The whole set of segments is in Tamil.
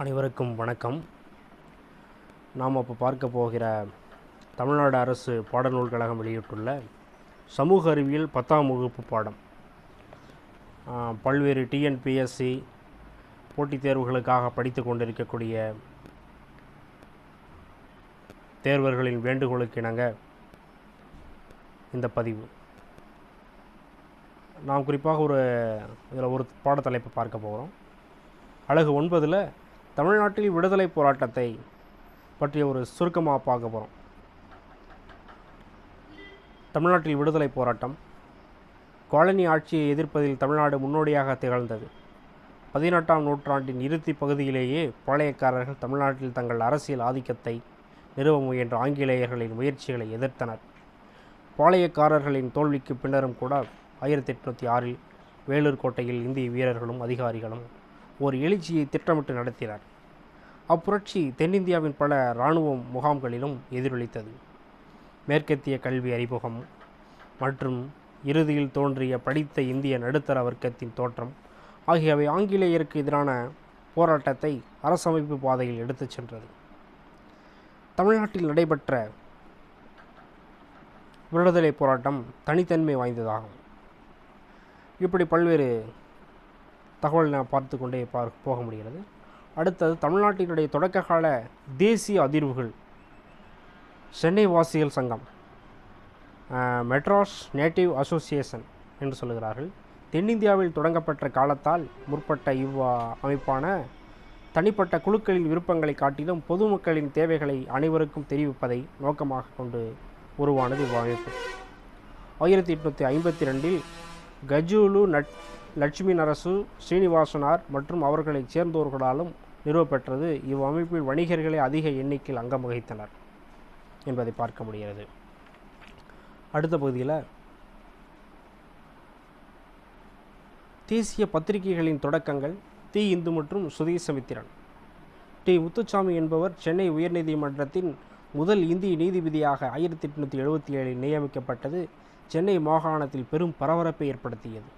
அனைவருக்கும் வணக்கம். நாம் இப்போ பார்க்க போகிற தமிழ்நாடு அரசு பாடநூல் கழகம் வெளியிட்டுள்ள சமூக அறிவியல் பத்தாம் வகுப்பு பாடம். பல்வேறு டிஎன்பிஎஸ்சி போட்டித் தேர்வுகளுக்காக படித்து கொண்டிருக்கக்கூடிய தேர்வர்களின் வேண்டுகோளுக்கு இணங்க இந்த பதிவு. நாம் குறிப்பாக ஒரு இதில் ஒரு பாடத்தலைப்பை பார்க்க போகிறோம். அழகு ஒன்பதில் தமிழ்நாட்டில் விடுதலை போராட்டத்தை பற்றிய ஒரு சுருக்கமாக பார்க்க போகிறோம் தமிழ்நாட்டில் விடுதலை போராட்டம் காலனி ஆட்சியை எதிர்ப்பதில் தமிழ்நாடு முன்னோடியாக திகழ்ந்தது. பதினெட்டாம் நூற்றாண்டின் இறுதி பகுதியிலேயே பாளையக்காரர்கள் தமிழ்நாட்டில் தங்கள் அரசியல் ஆதிக்கத்தை நிறுவ முயன்ற ஆங்கிலேயர்களின் முயற்சிகளை எதிர்த்தனர். பாளையக்காரர்களின் தோல்விக்கு பின்னரும் கூட ஆயிரத்தி எட்நூற்றி ஆறில் வேலூர் கோட்டையில் இந்திய வீரர்களும் அதிகாரிகளும் ஒரு எழுச்சியை திட்டமிட்டு நடத்தினர். அப்புரட்சி தென்னிந்தியாவின் பல இராணுவ முகாம்களிலும் எதிரொலித்தது. மேற்கத்திய கல்வி அறிமுகம் மற்றும் இறுதியில் தோன்றிய படித்த இந்திய நடுத்தர வர்க்கத்தின் தோற்றம் ஆகியவை ஆங்கிலேயருக்கு எதிரான போராட்டத்தை அரசமைப்பு பாதையில் எடுத்துச் சென்றது. தமிழ்நாட்டில் நடைபெற்ற விடுதலை போராட்டம் தனித்தன்மை வாய்ந்ததாகும். இப்படி பல்வேறு தகவல் நான் பார்த்து கொண்டே பார் போக முடிகிறது. அடுத்தது தமிழ்நாட்டினுடைய தொடக்ககால தேசிய அதிர்வுகள். சென்னை வாசிகள் சங்கம் மெட்ராஸ் நேட்டிவ் அசோசியேஷன் என்று சொல்லுகிறார்கள். தென்னிந்தியாவில் தொடங்கப்பட்ட காலத்தால் முற்பட்ட இவ் அமைப்பான தனிப்பட்ட குழுக்களின் விருப்பங்களை காட்டிலும் பொதுமக்களின் தேவைகளை அனைவருக்கும் தெரிவிப்பதை நோக்கமாக கொண்டு உருவானது இவ்வமைப்பு ஆயிரத்தி எட்நூற்றி ஐம்பத்தி ரெண்டில் கஜூலு நட் லட்சுமி நரசு ஸ்ரீனிவாசனார் மற்றும் அவர்களைச் சேர்ந்தோர்களாலும் நிறுவப்பெற்றது. இவ்வமைப்பில் வணிகர்களை அதிக எண்ணிக்கையில் அங்கம் வகித்தனர் என்பதை பார்க்க முடிகிறது. அடுத்த பகுதியில் தேசிய பத்திரிகைகளின் தொடக்கங்கள் தி இந்து மற்றும் சுதேசமித்திரன் டி முத்துச்சாமி என்பவர் சென்னை உயர்நீதிமன்றத்தின் முதல் இந்திய நீதிபதியாக ஆயிரத்தி எட்நூற்றி எழுபத்தி ஏழில் நியமிக்கப்பட்டது. சென்னை மாகாணத்தில் பெரும் பரபரப்பை ஏற்படுத்தியது.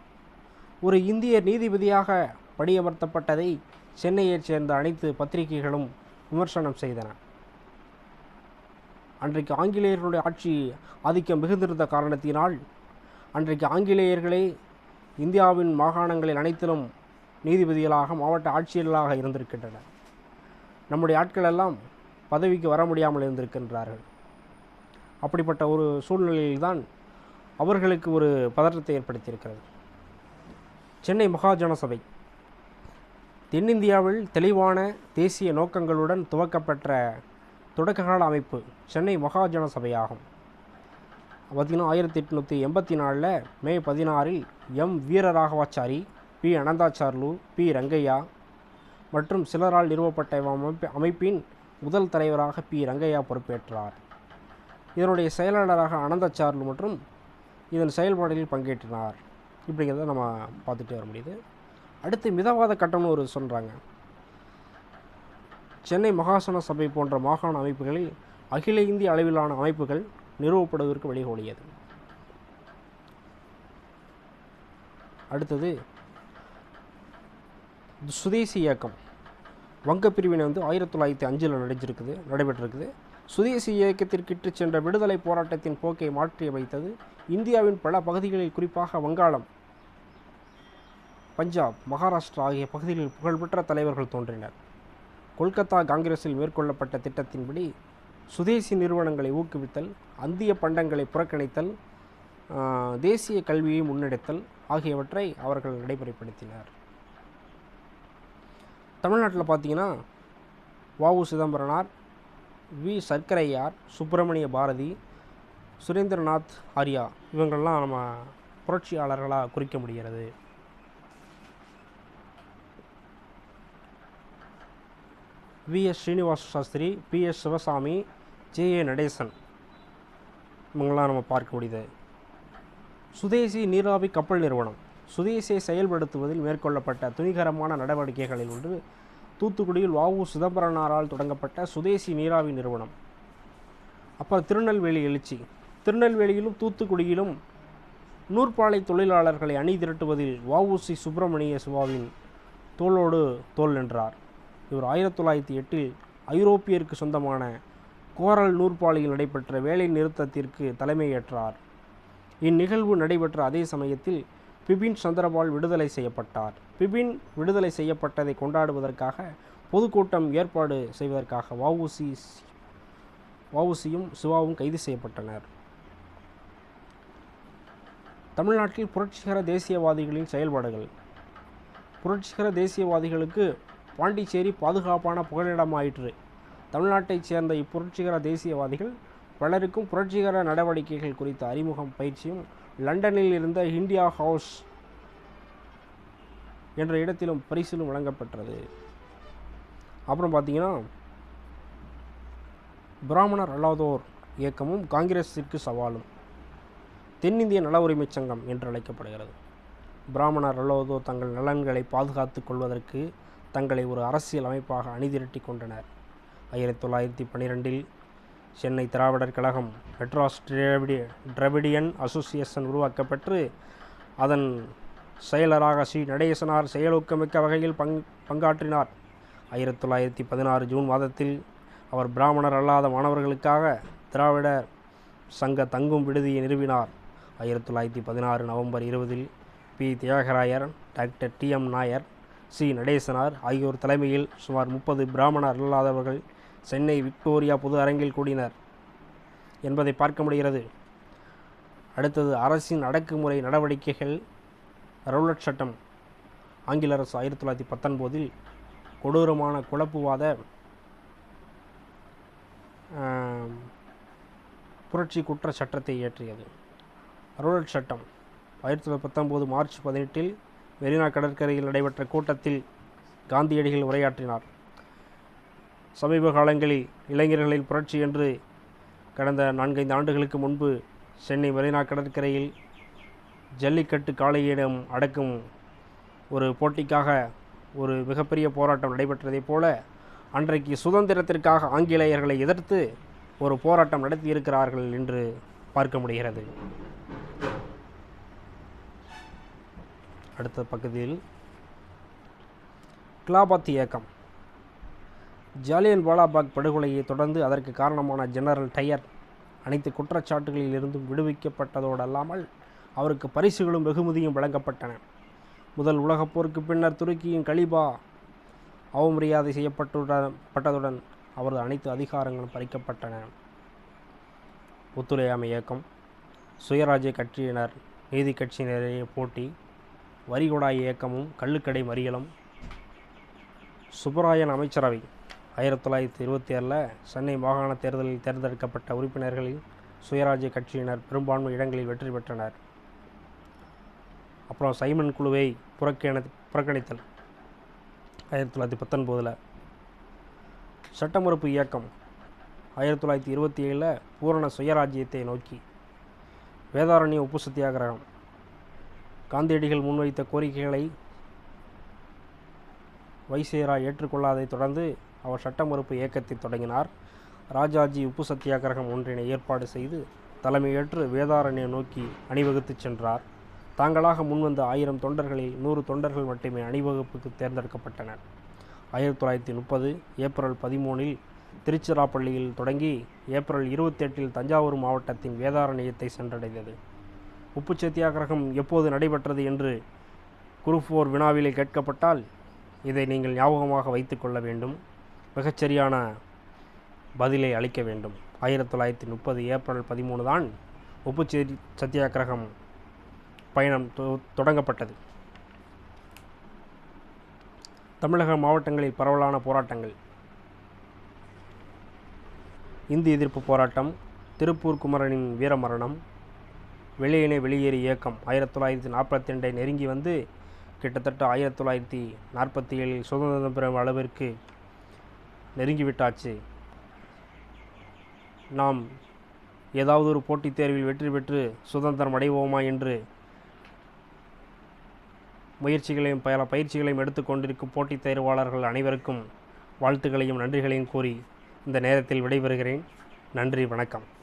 ஒரு இந்திய நீதிபதியாக பணியமர்த்தப்பட்டதை சென்னையைச் சேர்ந்த அனைத்து பத்திரிகைகளும் விமர்சனம் செய்தன. அன்றைக்கு ஆங்கிலேயர்களுடைய ஆட்சி ஆதிக்கம் மிகுந்திருந்த காரணத்தினால் அன்றைக்கு ஆங்கிலேயர்களே இந்தியாவின் மாகாணங்களில் அனைத்திலும் நீதிபதிகளாக மாவட்ட ஆட்சியர்களாக இருந்திருக்கின்றனர். நம்முடைய ஆட்கள் எல்லாம் பதவிக்கு வர முடியாமல் இருந்திருக்கின்றார்கள். அப்படிப்பட்ட ஒரு சூழ்நிலையில்தான் அவர்களுக்கு ஒரு பதற்றத்தை ஏற்படுத்தியிருக்கிறது. சென்னை மகாஜன சபை தென்னிந்தியாவில் தெளிவான தேசிய நோக்கங்களுடன் துவக்கப்பெற்ற தொடக்ககால அமைப்பு சென்னை மகாஜன சபையாகும் பார்த்திங்கன்னா ஆயிரத்தி எட்நூற்றி எண்பத்தி நாலில் மே பதினாறில் M. Veeraraghavachari P. Ananthacharlu P. Rangaiah மற்றும் சிலரால் நிறுவப்பட்ட அமைப்பு அமைப்பின் முதல் தலைவராக பி. ரங்கையா பொறுப்பேற்றார். இதனுடைய செயலாளராக அனந்தாச்சார்லு மற்றும் இதன் செயல்பாடுகளில் பங்கேற்றினார். இப்படிங்கிறத நம்ம பார்த்துட்டு வர முடியுது. அடுத்து மிதவாத கட்டம்னு ஒரு சொல்கிறாங்க சென்னை மகாசன சபை போன்ற மாகாண அமைப்புகளில் அகில இந்திய அளவிலான அமைப்புகள் நிறுவப்படுவதற்கு வழிகோலியது. அடுத்தது சுதேசி இயக்கம். வங்க பிரிவினை வந்து ஆயிரத்தி தொள்ளாயிரத்தி அஞ்சில் நடைஞ்சிருக்குது நடைபெற்றிருக்குது. சுதேசி இயக்கத்திற்கிட்டு சென்ற விடுதலை போராட்டத்தின் போக்கை மாற்றி வைத்தது இந்தியாவின் பல பகுதிகளில் குறிப்பாக வங்காளம். பஞ்சாப் மகாராஷ்டிரா ஆகிய பகுதிகளில் புகழ்பெற்ற தலைவர்கள் தோன்றினர். கொல்கத்தா காங்கிரஸில் மேற்கொள்ளப்பட்ட திட்டத்தின்படி சுதேசி நிறுவனங்களை ஊக்குவித்தல் அந்திய பண்டங்களை புறக்கணித்தல் தேசிய கல்வியை முன்னெடுத்தல் ஆகியவற்றை அவர்கள் நடைமுறைப்படுத்தினர். தமிழ்நாட்டில் பார்த்தீங்கன்னா வாவு சிதம்பரனார் வி சர்க்கரையார் சுப்பிரமணிய பாரதி சுரேந்திரநாத் ஆர்யா இவங்களெலாம் நம்ம புரட்சியாளர்களாக குறிக்க முடிகிறது. V. S. Srinivasa Sastri P. S. Sivaswami J. A. Natesan. இவங்களாம் நம்ம பார்க்க முடியுது சுதேசி நீராவி கப்பல் நிறுவனம். சுதேசியை செயல்படுத்துவதில் மேற்கொள்ளப்பட்ட துணிகரமான நடவடிக்கைகளில் ஒன்று தூத்துக்குடியில் வாவு சிதம்பரனாரால் தொடங்கப்பட்ட சுதேசி நீராவி நிறுவனம். அப்புறம் திருநெல்வேலி எழுச்சி. திருநெல்வேலியிலும் தூத்துக்குடியிலும் நூற்பாலை தொழிலாளர்களை அணி திரட்டுவதில் வஉசி சுப்பிரமணிய சிவாவின் தோளோடு தோல் நின்றார். இவர் ஆயிரத்தி தொள்ளாயிரத்தி எட்டில் ஐரோப்பியருக்கு சொந்தமான கோரல் நூற்பாலையில் நடைபெற்ற வேலை நிறுத்தத்திற்கு தலைமையேற்றார். இந்நிகழ்வு நடைபெற்ற அதே சமயத்தில் பிபின் சந்திரபால் விடுதலை செய்யப்பட்டார். பிபின் விடுதலை செய்யப்பட்டதை கொண்டாடுவதற்காக பொதுக்கூட்டம் ஏற்பாடு செய்வதற்காக வவுசி வவுசியும் சிவாவும் கைது செய்யப்பட்டனர். தமிழ்நாட்டில் புரட்சிகர தேசியவாதிகளின் செயல்பாடுகள். புரட்சிகர தேசியவாதிகளுக்கு பாண்டிச்சேரி பாதுகாப்பான புகலிடமாயிற்று. தமிழ்நாட்டைச் சேர்ந்த இப்புரட்சிகர தேசியவாதிகள் பலருக்கும் புரட்சிகர நடவடிக்கைகள் குறித்த அறிமுகம் பயிற்சியும் லண்டனில் இருந்த இந்தியா ஹவுஸ் என்ற இடத்திலும் பரிசிலும் வழங்கப்பட்டது அப்புறம் பார்த்தீங்கன்னா பிராமணர் அல்லாதோர் இயக்கமும் காங்கிரஸிற்கு சவாலும். தென்னிந்திய நல உரிமை சங்கம் என்று அழைக்கப்படுகிறது பிராமணர் அல்லாதோர் தங்கள் நலன்களை பாதுகாத்துக் கொள்வதற்கு தங்களை ஒரு அரசியல் அமைப்பாக அணிதிரட்டி கொண்டனர். ஆயிரத்தி தொள்ளாயிரத்தி பன்னிரெண்டில் சென்னை திராவிடர் கழகம் மெட்ராஸ் திராவிடிய டிராவிடியன் அசோசியேஷன் உருவாக்கப்பட்டு அதன் செயலராக ஸ்ரீ நடேசனார் செயலூக்கமிக்க வகையில் பங் பங்காற்றினார். ஆயிரத்தி தொள்ளாயிரத்தி பதினாறு ஜூன் மாதத்தில் அவர் பிராமணர் அல்லாத மாணவர்களுக்காக திராவிட சங்க தங்கும் விடுதியை நிறுவினார். ஆயிரத்தி தொள்ளாயிரத்தி பதினாறு நவம்பர் இருபதில் P. Thyagarayar doctor T. M. Nair C. Natesanar. ஆகியோர் தலைமையில் சுமார் முப்பது பிராமணர் அல்லாதவர்கள் சென்னை விக்டோரியா பொது அரங்கில் கூடினர். என்பதை பார்க்க முடிகிறது. அடுத்தது அரசின் அடக்குமுறை நடவடிக்கைகள் ரவுலட் சட்டம். ஆங்கில அரசு ஆயிரத்தி தொள்ளாயிரத்தி பத்தொன்பதில் கொடூரமான குழப்புவாத புரட்சி குற்ற சட்டத்தை இயற்றியது. ரவுலட் சட்டம் ஆயிரத்தி தொள்ளாயிரத்தி பத்தொம்போது மார்ச் பதினெட்டில் மெரினா கடற்கரையில் நடைபெற்ற கூட்டத்தில் காந்தியடிகள் உரையாற்றினார். சமீப காலங்களில் இளைஞர்களின் புரட்சி என்று கடந்த நான்கைந்து ஆண்டுகளுக்கு முன்பு சென்னை மெரினா கடற்கரையில் ஜல்லிக்கட்டு காளையிடம் அடக்கும் ஒரு போட்டிக்காக ஒரு மிகப்பெரிய போராட்டம் நடைபெற்றதைப் போல அன்றைக்கு சுதந்திரத்திற்காக ஆங்கிலேயர்களை எதிர்த்து ஒரு போராட்டம் நடத்தியிருக்கிறார்கள் என்று பார்க்க முடிகிறது. அடுத்த பகுதியில் கிலாபாத் இயக்கம். ஜாலியன் வாலாபாக் படுகொலையை தொடர்ந்து அதற்கு காரணமான ஜெனரல் டயர் அனைத்து குற்றச்சாட்டுகளில் இருந்தும் விடுவிக்கப்பட்டதோடு அல்லாமல் அவருக்கு பரிசுகளும் வெகுமதியும் வழங்கப்பட்டன. முதல் உலகப் போருக்கு பின்னர் துருக்கியின் கலிபா அவமரியாதை செய்யப்பட்டுடன் பட்டதுடன் அவரது அனைத்து அதிகாரங்களும் பறிக்கப்பட்டன. ஒத்துழையாமை இயக்கம். சுயராஜ்ய கட்சியினர் நீதி கட்சியினரே போட்டி. வரிகொடாய் இயக்கமும் கள்ளுக்கடை மறியலும் சுப்பராயன் அமைச்சரவை ஆயிரத்தி தொள்ளாயிரத்தி இருபத்தி ஏழில் சென்னை மாகாண தேர்தலில் தேர்ந்தெடுக்கப்பட்ட உறுப்பினர்களில் சுயராஜ்ய கட்சியினர் பெரும்பான்மை இடங்களில் வெற்றி பெற்றனர். அப்புறம் சைமன் குழுவை புறக்கணி புறக்கணித்தல் ஆயிரத்தி தொள்ளாயிரத்தி பத்தொன்பதில். சட்டமறுப்பு இயக்கம் ஆயிரத்தி தொள்ளாயிரத்தி இருபத்தி ஏழில் பூரண சுயராஜ்யத்தை நோக்கி. வேதாரண்ய உப்பு சத்தியாகிரகம் காந்தியடிகள் முன்வைத்த கோரிக்கைகளை வைசேரா ஏற்றுக்கொள்ளாதைத் தொடர்ந்து அவர் சட்ட மறுப்பு இயக்கத்தை தொடங்கினார். ராஜாஜி உப்பு சத்தியாகிரகம் ஒன்றினை ஏற்பாடு செய்து தலைமையேற்று வேதாரண்யம் நோக்கி அணிவகுத்துச் சென்றார். தாங்களாக முன்வந்த ஆயிரம் தொண்டர்களில் நூறு தொண்டர்கள் மட்டுமே அணிவகுப்புக்கு தேர்ந்தெடுக்கப்பட்டனர். ஆயிரத்தி தொள்ளாயிரத்தி முப்பது ஏப்ரல் பதிமூனில் திருச்சிராப்பள்ளியில் தொடங்கி ஏப்ரல் இருபத்தெட்டில் தஞ்சாவூர் மாவட்டத்தின் வேதாரண்யத்தை சென்றடைந்தது. உப்பு சத்தியாகிரகம் எப்போது நடைபெற்றது என்று குரூப் ஃபோர் வினாவிலே கேட்கப்பட்டால் இதை நீங்கள் ஞாபகமாக வைத்துக்கொள்ள வேண்டும். மிகச்சரியான பதிலை அளிக்க வேண்டும். ஆயிரத்தி தொள்ளாயிரத்தி முப்பது ஏப்ரல் பதிமூணு தான் உப்பு சத்தியாகிரகம் பயணம் தொ- தொடங்கப்பட்டது. தமிழக மாவட்டங்களில் பரவலான போராட்டங்கள். இந்தி எதிர்ப்பு போராட்டம் திருப்பூர் குமரனின் வீரமரணம் வெளியினை வெளியேறு இயக்கம். ஆயிரத்தி தொள்ளாயிரத்தி நாற்பத்தி ரெண்டை நெருங்கி வந்து கிட்டத்தட்ட ஆயிரத்தி தொள்ளாயிரத்தி நாற்பத்தி ஏழில் சுதந்திரம் பெறும் அளவிற்கு நெருங்கிவிட்டாச்சு. நாம் ஏதாவது ஒரு போட்டித் தேர்வில் வெற்றி பெற்று சுதந்திரம் அடைவோமா என்று முயற்சிகளையும் பல பயிற்சிகளையும் எடுத்துக்கொண்டிருக்கும் போட்டித் தேர்வாளர்கள் அனைவருக்கும் வாழ்த்துக்களையும் நன்றிகளையும் கூறி இந்த நேரத்தில் விடைபெறுகிறேன். நன்றி வணக்கம்.